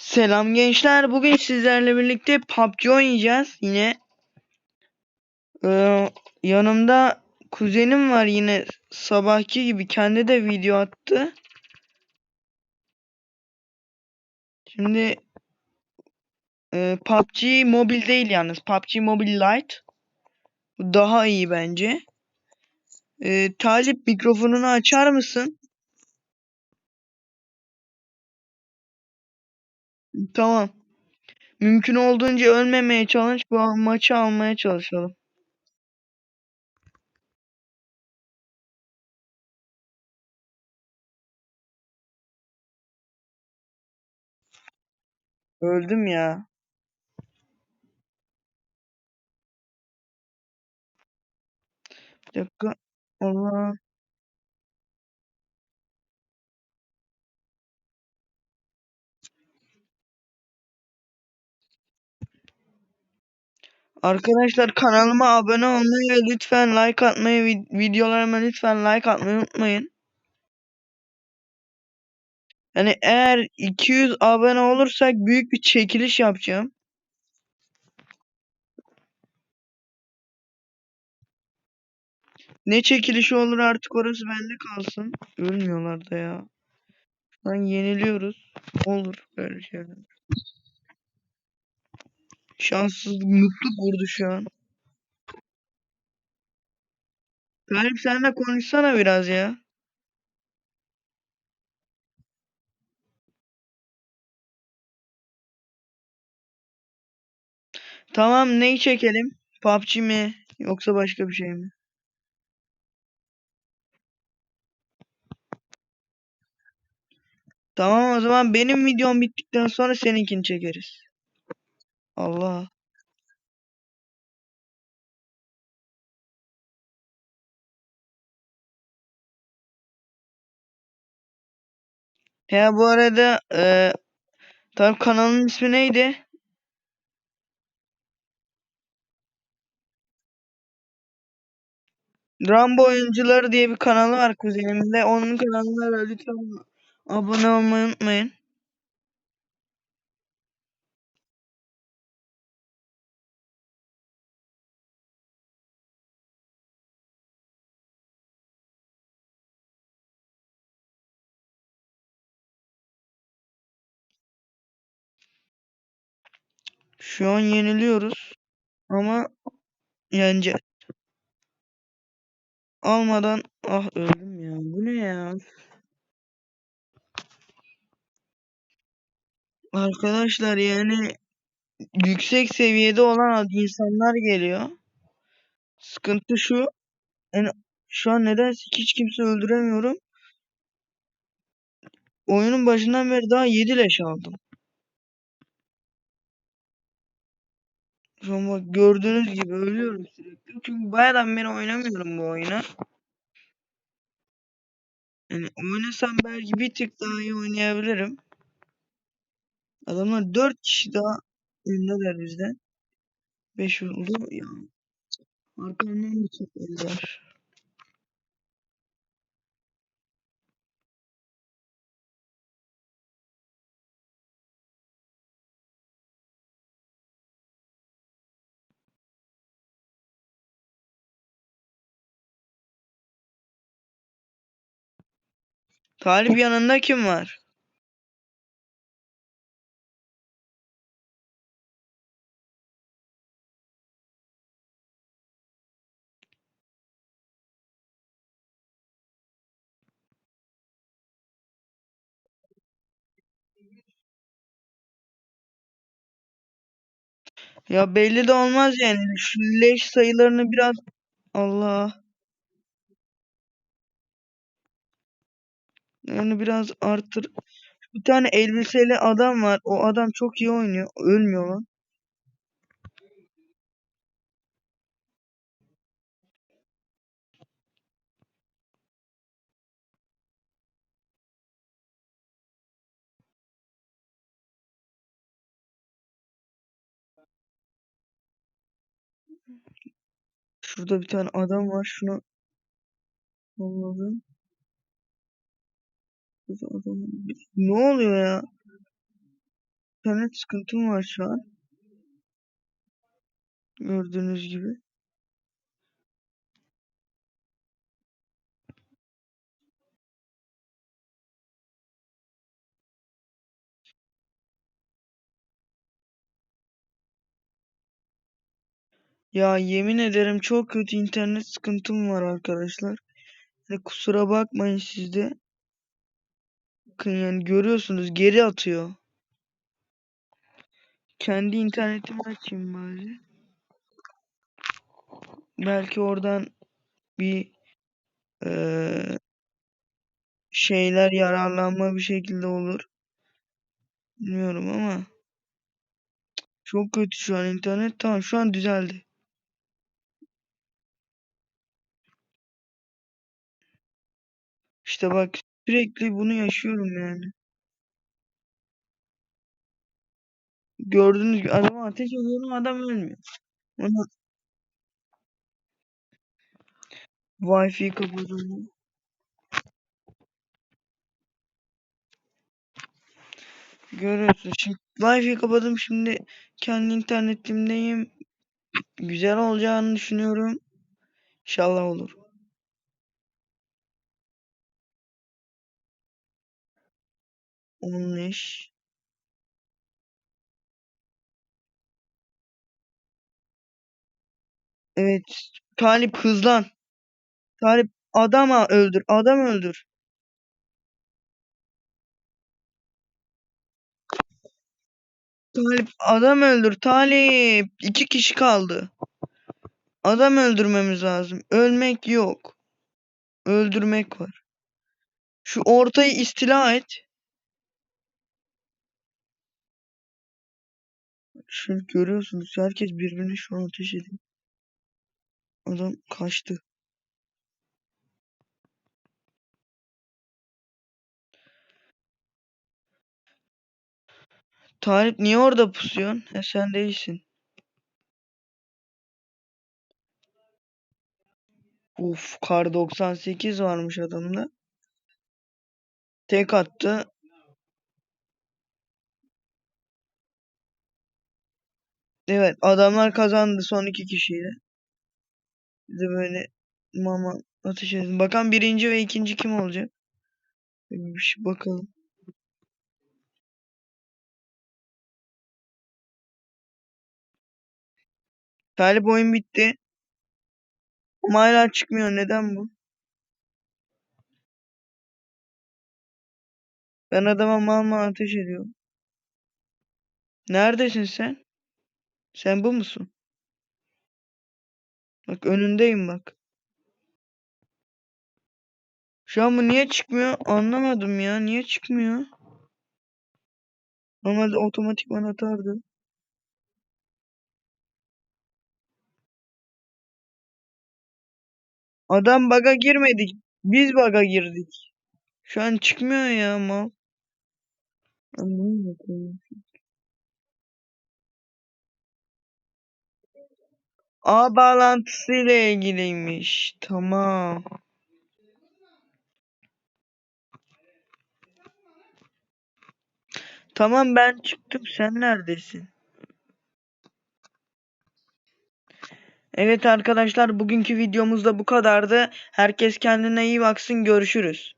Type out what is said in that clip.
Selam gençler. Bugün sizlerle birlikte PUBG oynayacağız yine. Ee, yanımda kuzenim var yine sabahki gibi kendi de video attı. Şimdi e, PUBG mobil değil yalnız. PUBG Mobile Lite. Daha iyi bence. Ee, Talip mikrofonunu açar mısın? Tamam. Mümkün olduğunca ölmemeye çalış. Bu maçı almaya çalışalım. Öldüm ya. Bir dakika. Allah. Arkadaşlar kanalıma abone olmayı ve lütfen like atmayı, vid- videolarıma lütfen like atmayı unutmayın. Yani eğer 200 abone olursak büyük bir çekiliş yapacağım. Ne çekilişi olur artık orası bende kalsın. Ölmüyorlar da ya. Lan yeniliyoruz. Olur böyle şeyler. Şanssızlık, mutluluk vurdu şu an. Galip sen de konuşsana biraz ya. Tamam neyi çekelim? PUBG mi? Yoksa başka bir şey mi? Tamam o zaman benim videom bittikten sonra seninkini çekeriz. Allah. Ya bu arada e, tabii kanalın ismi neydi? Rambo oyuncuları diye bir kanalı var kuzenimde. Onun kanalına da lütfen abone olmayı unutmayın. Şu an yeniliyoruz. Ama yeneceğiz. Almadan ah öldüm ya. Bu ne ya? Arkadaşlar yani yüksek seviyede olan insanlar geliyor. Sıkıntı şu. Yani şu an nedense hiç kimse öldüremiyorum. Oyunun başından beri daha 7 leş aldım. Bak gördüğünüz gibi ölüyorum sürekli. Çünkü bayağıdan beri oynamıyorum bu oyunu. Yani oynasam belki bir tık daha iyi oynayabilirim. Adamlar 4 kişi daha öndeler bizden. 5 oldu ya. Arkamdan da çok var. Talip yanında kim var? Ya belli de olmaz yani. Şu leş sayılarını biraz Allah. Yani biraz arttır. Bir tane elbiseli adam var. O adam çok iyi oynuyor. Ölmüyor lan. Şurada bir tane adam var. Şunu Allah'ım. Ne oluyor ya? internet sıkıntım var şu an. Gördüğünüz gibi. Ya yemin ederim çok kötü internet sıkıntım var arkadaşlar. Yani kusura bakmayın siz de. Bakın yani görüyorsunuz geri atıyor. Kendi internetimi açayım bari. Belki oradan bir eee, şeyler yararlanma bir şekilde olur. Bilmiyorum ama çok kötü şu an internet. Tamam şu an düzeldi. İşte bak sürekli bunu yaşıyorum yani. Gördüğünüz gibi adama ateş ediyorum adam ölmüyor. Onu Wi-Fi kapatalım. Görüyorsun şimdi Wi-Fi kapadım şimdi kendi internetimdeyim. Güzel olacağını düşünüyorum. İnşallah olur. Onun iş. Evet. Talip hızlan. Talip adama öldür. Adam öldür. Talip adam öldür. Talip. iki kişi kaldı. Adam öldürmemiz lazım. Ölmek yok. Öldürmek var. Şu ortayı istila et. Şu görüyorsunuz. Herkes birbirine şu an ateş ediyor. Adam kaçtı. Talip niye orada pusuyorsun? E sen değilsin. Uf kar 98 varmış adamda. Tek attı. Evet adamlar kazandı son iki kişiyle. Bize böyle mama ateş edin. Bakalım birinci ve ikinci kim olacak? Bir şey bakalım. Talip oyun bitti. Ama hala çıkmıyor. Neden bu? Ben adama mal ateş ediyorum. Neredesin sen? Sen bu musun? Bak önündeyim bak. Şu an bu niye çıkmıyor? Anlamadım ya. Niye çıkmıyor? Normalde otomatikman atardı. Adam baga girmedik. Biz baga girdik. Şu an çıkmıyor ya mal. Anlamadım. Ağ bağlantısı ile ilgiliymiş. Tamam. Tamam ben çıktım. Sen neredesin? Evet arkadaşlar bugünkü videomuz da bu kadardı. Herkes kendine iyi baksın. Görüşürüz.